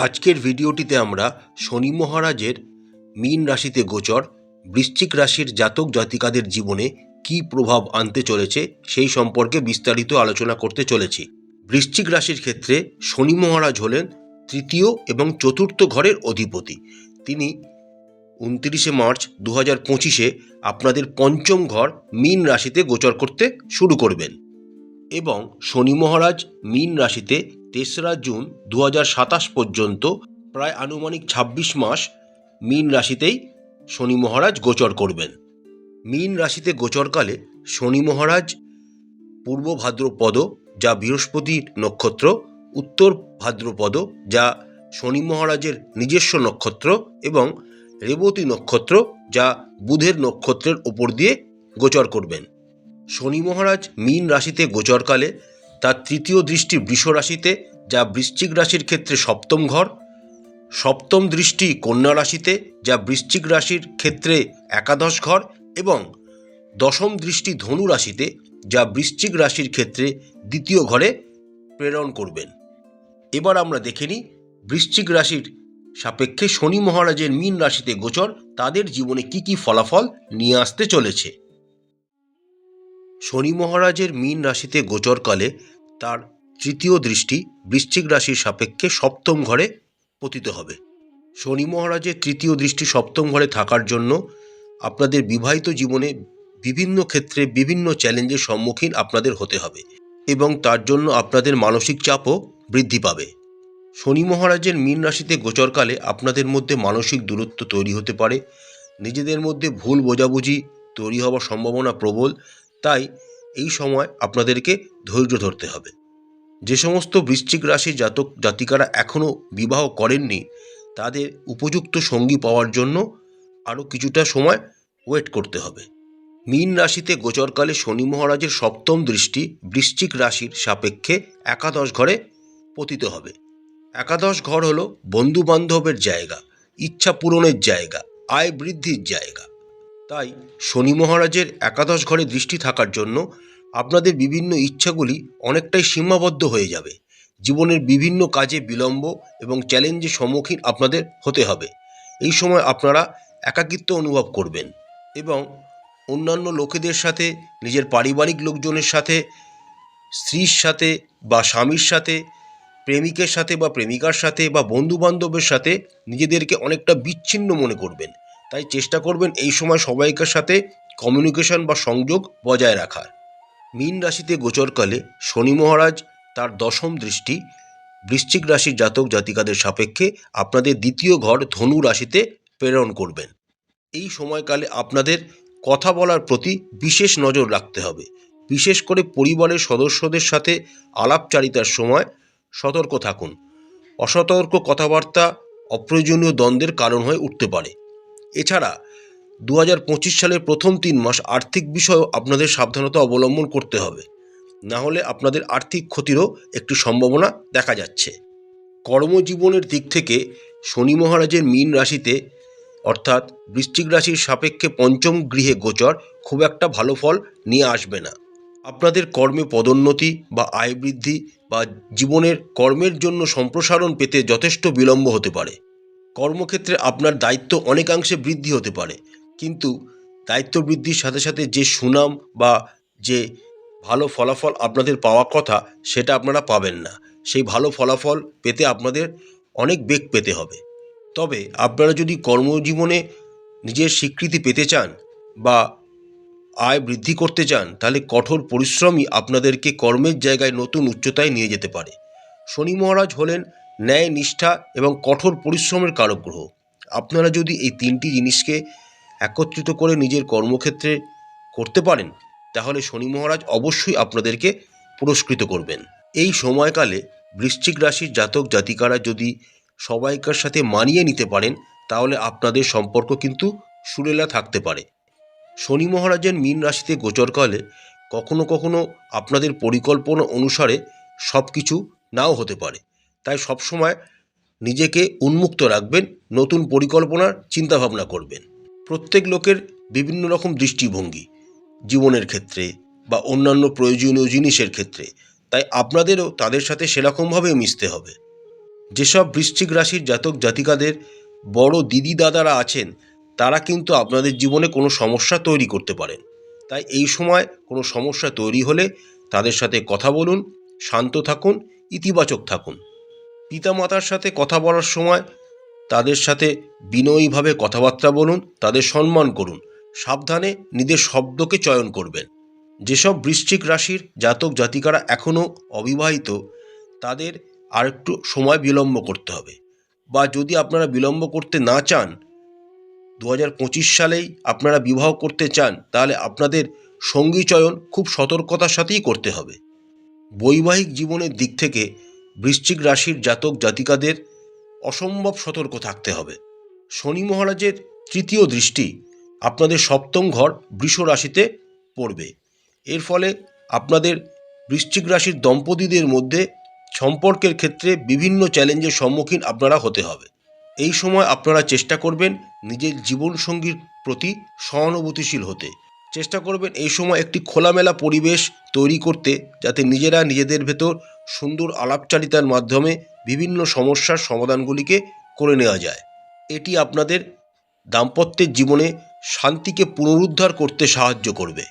আজকের ভিডিওটিতে আমরা শনি মহারাজের মীন রাশিতে গোচর, বৃশ্চিক রাশির জাতক জাতিকাদের জীবনে কী প্রভাব আনতে চলেছে সেই সম্পর্কে বিস্তারিত আলোচনা করতে চলেছি। বৃশ্চিক রাশির ক্ষেত্রে শনি মহারাজ হলেন তৃতীয় এবং চতুর্থ ঘরের অধিপতি। তিনি উনত্রিশে মার্চ দু হাজার পঁচিশে আপনাদের পঞ্চম ঘর মীন রাশিতে গোচর করতে শুরু করবেন। এবং শনি মহারাজ মীন রাশিতে তেসরা জুন দু পর্যন্ত প্রায় আনুমানিক ২৬ মাস মীন রাশিতেই শনি মহারাজ গোচর করবেন। মীন রাশিতে গোচরকালে শনি মহারাজ পূর্ব ভাদ্রপদ যা বৃহস্পতির নক্ষত্র, উত্তর ভাদ্রপদ যা শনি মহারাজের নিজস্ব নক্ষত্র এবং রেবতী নক্ষত্র যা বুধের নক্ষত্রের ওপর দিয়ে গোচর করবেন। শনি মহারাজ মীন রাশিতে গোচরকালে, তার তৃতীয় দৃষ্টি বৃষ রাশিতে, যা বৃশ্চিক রাশির ক্ষেত্রে সপ্তম ঘর। সপ্তম দৃষ্টি কন্যা রাশিতে, যা বৃশ্চিক রাশির ক্ষেত্রে একাদশ ঘর। এবং দশম দৃষ্টি ধনু রাশিতে, যা বৃশ্চিক রাশির ক্ষেত্রে দ্বিতীয় ঘরে প্রেরণ করবেন। এবার আমরা দেখে নিই বৃশ্চিক রাশির সাপেক্ষে শনি মহারাজের মীন রাশিতে গোচর, তাদের জীবনে কি কি ফলাফল নিয়ে আসতে চলেছে। শনি মহারাজের মীন রাশিতে গোচরকালে তার তৃতীয় দৃষ্টি বৃশ্চিক রাশির সাপেক্ষে সপ্তম ঘরে পতিত হবে। শনি মহারাজের তৃতীয় দৃষ্টি সপ্তম ঘরে থাকার জন্য আপনাদের বিবাহিত জীবনে বিভিন্ন ক্ষেত্রে বিভিন্ন চ্যালেঞ্জের সম্মুখীন আপনাদের হতে হবে এবং তার জন্য আপনাদের মানসিক চাপও বৃদ্ধি পাবে। শনি মহারাজের মীন রাশিতে গোচরকালে আপনাদের মধ্যে মানসিক দূরত্ব তৈরি হতে পারে, নিজেদের মধ্যে ভুল বোঝাবুঝি তৈরি হওয়ার সম্ভাবনা প্রবল তাই এই সময় আপনাদেরকে ধৈর্য ধরতে হবে। যে সমস্ত বৃশ্চিক রাশির জাতক জাতিকারা এখনও বিবাহ করেননি, তাদের উপযুক্ত সঙ্গী পাওয়ার জন্য আরও কিছুটা সময় ওয়েট করতে হবে। মীন রাশিতে গোচরকালে শনি মহারাজের সপ্তম দৃষ্টি বৃশ্চিক রাশির সাপেক্ষে একাদশ ঘরে পতিত হবে। একাদশ ঘর হল বন্ধু বান্ধবের জায়গা, ইচ্ছা পূরণের জায়গা, আয় বৃদ্ধির জায়গা। তাই শনি মহারাজের একাদশ ঘরে দৃষ্টি থাকার জন্য আপনাদের বিভিন্ন ইচ্ছাগুলি অনেকটাই সীমাবদ্ধ হয়ে যাবে। জীবনের বিভিন্ন কাজে বিলম্ব এবং চ্যালেঞ্জের সম্মুখীন আপনাদের হতে হবে। এই সময় আপনারা একাকিত্ব অনুভব করবেন এবং অন্যান্য লোকেদের সাথে, নিজের পারিবারিক লোকজনের সাথে, স্ত্রীর সাথে বা স্বামীর সাথে, প্রেমিকের সাথে বা প্রেমিকার সাথে বা বন্ধু বান্ধবের সাথে নিজেদেরকে অনেকটা বিচ্ছিন্ন মনে করবেন। তাই চেষ্টা করবেন এই সময় সবাইকার সাথে কমিউনিকেশন বা সংযোগ বজায় রাখার। মীন রাশিতে গোচরকালে শনি মহারাজ তার দশম দৃষ্টি, বৃশ্চিক রাশির জাতক জাতিকাদের সাপেক্ষে আপনাদের দ্বিতীয় ঘর ধনু রাশিতে প্রেরণ করবেন। এই সময়কালে আপনাদের কথা বলার প্রতি বিশেষ নজর রাখতে হবে। বিশেষ করে পরিবারের সদস্যদের সাথে আলাপচারিতার সময় সতর্ক থাকুন। অসতর্ক কথাবার্তা অপ্রয়োজনীয় দ্বন্দ্বের কারণ হয়ে উঠতে পারে। এছাড়া দু হাজার পঁচিশ সালের প্রথম তিন মাস আর্থিক বিষয়েও আপনাদের সাবধানতা অবলম্বন করতে হবে। না হলে আপনাদের আর্থিক ক্ষতিরও একটি সম্ভাবনা দেখা যাচ্ছে। কর্মজীবনের দিক থেকে শনি মহারাজের মীন রাশিতে, অর্থাৎ বৃশ্চিক রাশির সাপেক্ষে পঞ্চম গৃহে গোচর খুব একটা ভালো ফল নিয়ে আসবে না। আপনাদের কর্মে পদোন্নতি বা আয় বৃদ্ধি বা জীবনের কর্মের জন্য সম্প্রসারণ পেতে যথেষ্ট বিলম্ব হতে পারে। কর্মক্ষেত্রে আপনার দায়িত্ব অনেকাংশে বৃদ্ধি হতে পারে। কিন্তু দায়িত্ব বৃদ্ধির সাথে সাথে যে সুনাম বা যে ভালো ফলাফল আপনাদের পাওয়া কথা, সেটা আপনারা পাবেন না। সেই ভালো ফলাফল পেতে আপনাদের অনেক বেগ পেতে হবে। তবে আপনারা যদি কর্মজীবনে নিজের স্বীকৃতি পেতে চান বা আয় বৃদ্ধি করতে চান, তাহলে কঠোর পরিশ্রমই আপনাদেরকে কর্মের জায়গায় নতুন উচ্চতায় নিয়ে যেতে পারে। শনি মহারাজ হলেন ন্যায়, নিষ্ঠা এবং কঠোর পরিশ্রমের কারক গ্রহ আপনারা যদি এই তিনটি জিনিসকে একত্রিত করে নিজের কর্মক্ষেত্রে করতে পারেন, তাহলে শনি মহারাজ অবশ্যই আপনাদেরকে পুরস্কৃত করবেন। এই সময়কালে বৃশ্চিক রাশির জাতক জাতিকারা যদি সবাইকার সাথে মানিয়ে নিতে পারেন, তাহলে আপনাদের সম্পর্ক কিন্তু সুরেলা থাকতে পারে। শনি মহারাজের মীন রাশিতে গোচরকালে কখনো কখনো আপনাদের পরিকল্পনা অনুসারে সব কিছু নাও হতে পারে। তাই সবসময় নিজেকে উন্মুক্ত রাখবেন, নতুন পরিকল্পনার চিন্তাভাবনা করবেন। প্রত্যেক লোকের বিভিন্ন রকম দৃষ্টিভঙ্গি, জীবনের ক্ষেত্রে বা অন্যান্য প্রয়োজনীয় জিনিসের ক্ষেত্রে। তাই আপনাদেরও তাদের সাথে সেরকমভাবে মিশতে হবে। যেসব বৃশ্চিক রাশির জাতক জাতিকাদের বড় দিদি দাদারা আছেন, তারা কিন্তু আপনাদের জীবনে কোনো সমস্যা তৈরি করতে পারেন। তাই এই সময় কোনো সমস্যা তৈরি হলে তাদের সাথে কথা বলুন, শান্ত থাকুন, ইতিবাচক থাকুন। পিতামাতার সাথে কথা বলার সময় তাদের সাথে বিনয়ীভাবে কথাবার্তা বলুন, তাদের সম্মান করুন। সাবধানে নিজের শব্দকে চয়ন করবেন। যেসব বৃশ্চিক রাশির জাতক জাতিকারা এখনও অবিবাহিত, তাদের আর একটু সময় বিলম্ব করতে হবে। বা যদি আপনারা বিলম্ব করতে না চান দু হাজার পঁচিশ সালেই আপনারা বিবাহ করতে চান, তাহলে আপনাদের সঙ্গী চয়ন খুব সতর্কতার সাথেই করতে হবে। বৈবাহিক জীবনের দিক থেকে বৃশ্চিক রাশির জাতক জাতিকাদের অসম্ভব সতর্ক থাকতে হবে। শনি মহারাজের তৃতীয় দৃষ্টি আপনাদের সপ্তম ঘর বৃষ রাশিতে পড়বে। এর ফলে আপনাদের বৃশ্চিক রাশির দম্পতিদের মধ্যে সম্পর্কের ক্ষেত্রে বিভিন্ন চ্যালেঞ্জের সম্মুখীন আপনারা হতে হবে। এই সময় আপনারা চেষ্টা করবেন নিজের জীবনসঙ্গীর প্রতি সহানুভূতিশীল হতে। চেষ্টা করবেন এই সময় একটি খোলামেলা পরিবেশ তৈরি করতে যাতে নিজেরা নিজেদের ভেতর সুন্দর আলাপচারিতার মাধ্যমে বিভিন্ন সমস্যার সমাধানগুলিকে করে নেওয়া যায়। এটি আপনাদের দাম্পত্যের জীবনে শান্তিকে পুনরুদ্ধার করতে সাহায্য করবে।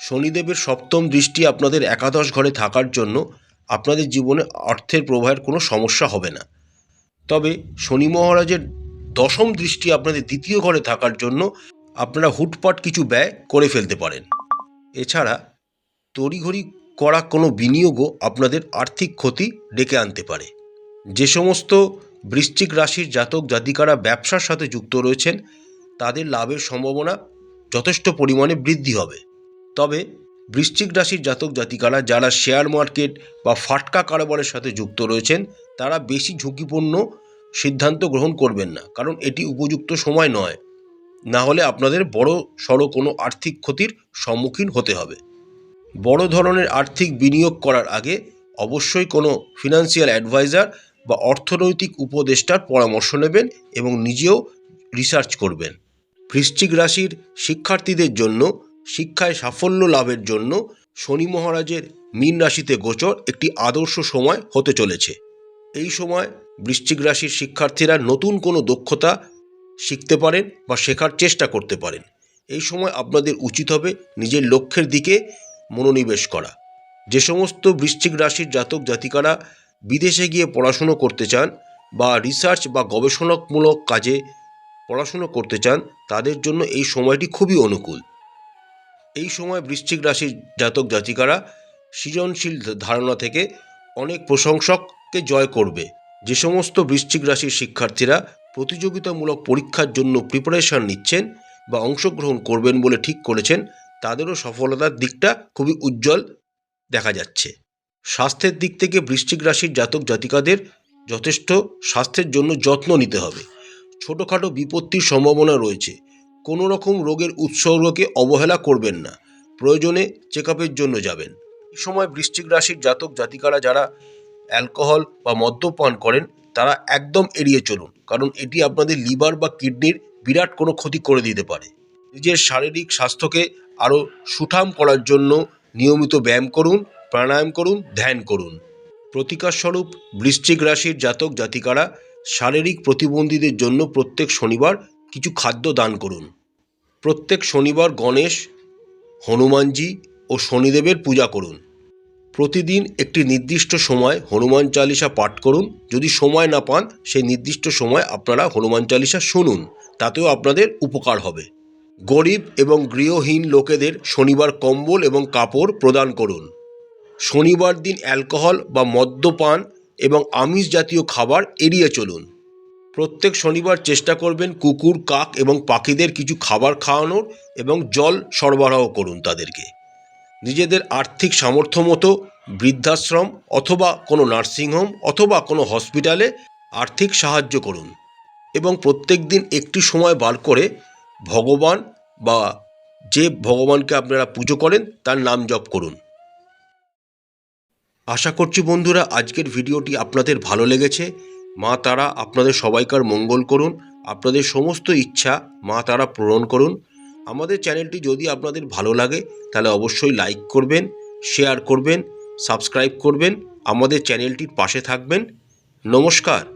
শনিদেবের সপ্তম দৃষ্টি আপনাদের একাদশ ঘরে থাকার জন্য আপনাদের জীবনে অর্থের প্রবাহের কোনো সমস্যা হবে না। তবে শনি মহারাজের দশম দৃষ্টি আপনাদের দ্বিতীয় ঘরে থাকার জন্য আপনারা হুটপাট কিছু ব্যয় করে ফেলতে পারেন। এছাড়া তড়িঘড়ি করা কোনো বিনিয়োগও আপনাদের আর্থিক ক্ষতি ডেকে আনতে পারে। যে সমস্ত বৃশ্চিক রাশির জাতক জাতিকারা ব্যবসার সাথে যুক্ত রয়েছেন, তাদের লাভের সম্ভাবনা যথেষ্ট পরিমাণে বৃদ্ধি হবে। তবে বৃশ্চিক রাশির জাতক জাতিকারা যারা শেয়ার মার্কেট বা ফাটকা কারবারের সাথে যুক্ত রয়েছেন, তারা বেশি ঝুঁকিপূর্ণ সিদ্ধান্ত গ্রহণ করবেন না, কারণ এটি উপযুক্ত সময় নয়। না হলে আপনাদের বড় সড়ো কোনো আর্থিক ক্ষতির সম্মুখীন হতে হবে। বড় ধরনের আর্থিক বিনিয়োগ করার আগে অবশ্যই কোনো ফিনান্সিয়াল অ্যাডভাইজার বা অর্থনৈতিক উপদেষ্টার পরামর্শ নেবেন এবং নিজেও রিসার্চ করবেন। বৃশ্চিক রাশির শিক্ষার্থীদের জন্য, শিক্ষায় সাফল্য লাভের জন্য শনি মহারাজের মীন রাশিতে গোচর একটি আদর্শ সময় হতে চলেছে। এই সময় বৃশ্চিক রাশির শিক্ষার্থীরা নতুন কোনো দক্ষতা শিখতে পারেন বা শেখার চেষ্টা করতে পারেন। এই সময় আপনাদের উচিত হবে নিজের লক্ষ্যের দিকে মনোনিবেশ করা। যে সমস্ত বৃশ্চিক রাশির জাতক জাতিকারা বিদেশে গিয়ে পড়াশুনো করতে চান বা রিসার্চ বা গবেষণামূলক কাজে পড়াশুনো করতে চান, তাদের জন্য এই সময়টি খুবই অনুকূল। এই সময় বৃশ্চিক রাশির জাতক জাতিকারা সৃজনশীল ধারণা থেকে অনেক প্রশংসককে জয় করবে। যে সমস্ত বৃশ্চিক রাশির শিক্ষার্থীরা প্রতিযোগিতামূলক পরীক্ষার জন্য প্রিপারেশন নিচ্ছেন বা অংশগ্রহণ করবেন বলে ঠিক করেছেন, তাদেরও সফলতার দিকটা খুবই উজ্জ্বল দেখা যাচ্ছে। স্বাস্থ্যের দিক থেকে বৃশ্চিক রাশির জাতক জাতিকাদের যথেষ্ট স্বাস্থ্যের জন্য যত্ন নিতে হবে। ছোটোখাটো বিপত্তির সম্ভাবনা রয়েছে। কোনো রকম রোগের উৎসর্গকে অবহেলা করবেন না। প্রয়োজনে চেক জন্য যাবেন। এই সময় বৃশ্চিক রাশির জাতক জাতিকারা যারা অ্যালকোহল বা মদ্যপান করেন তারা একদম এড়িয়ে চলুন, কারণ এটি আপনাদের লিভার বা কিডনির বিরাট কোনো ক্ষতি করে দিতে পারে। নিজের শারীরিক স্বাস্থ্যকে আরও সুঠাম করার জন্য নিয়মিত ব্যায়াম করুন, প্রাণায়াম করুন, ধ্যান করুন। প্রতিকারস্বরূপ বৃশ্চিক রাশির জাতক জাতিকারা শারীরিক প্রতিবন্ধীদের জন্য প্রত্যেক শনিবার কিছু খাদ্য দান করুন। প্রত্যেক শনিবার গণেশ, হনুমানজি ও শনিদেবের পূজা করুন। প্রতিদিন একটি নির্দিষ্ট সময় হনুমান চালিসা পাঠ করুন। যদি সময় না পান, সেই নির্দিষ্ট সময় আপনারা হনুমান চালিসা শুনুন। তাতেও আপনাদের উপকার হবে। গরিব এবং গৃহহীন লোকেদের শনিবার কম্বল এবং কাপড় প্রদান করুন। শনিবার দিন অ্যালকোহল বা মদ্যপান এবং আমিষ জাতীয় খাবার এড়িয়ে চলুন। প্রত্যেক শনিবার চেষ্টা করবেন কুকুর, কাক এবং পাখিদের কিছু খাবার খাওয়ানোর এবং জল সরবরাহ করুন তাদেরকে। নিজেদের আর্থিক সামর্থ্য মতো বৃদ্ধাশ্রম অথবা কোনো নার্সিংহোম অথবা কোনো হসপিটালে আর্থিক সাহায্য করুন এবং প্রত্যেক দিন একটি সময় বার করে ভগবান বা যে ভগবানকে আপনারা পুজো করেন তার নাম জপ করুন। আশা করছি বন্ধুরা আজকের ভিডিওটি আপনাদের ভালো লেগেছে। মা তারা আপনাদের সবাইকার মঙ্গল করুন। আপনাদের সমস্ত ইচ্ছা মা তারা পূরণ করুন। আমাদের চ্যানেলটি যদি আপনাদের ভালো লাগে, তাহলে অবশ্যই লাইক করবেন, শেয়ার করবেন, সাবস্ক্রাইব করবেন, আমাদের চ্যানেলটির পাশে থাকবেন। নমস্কার।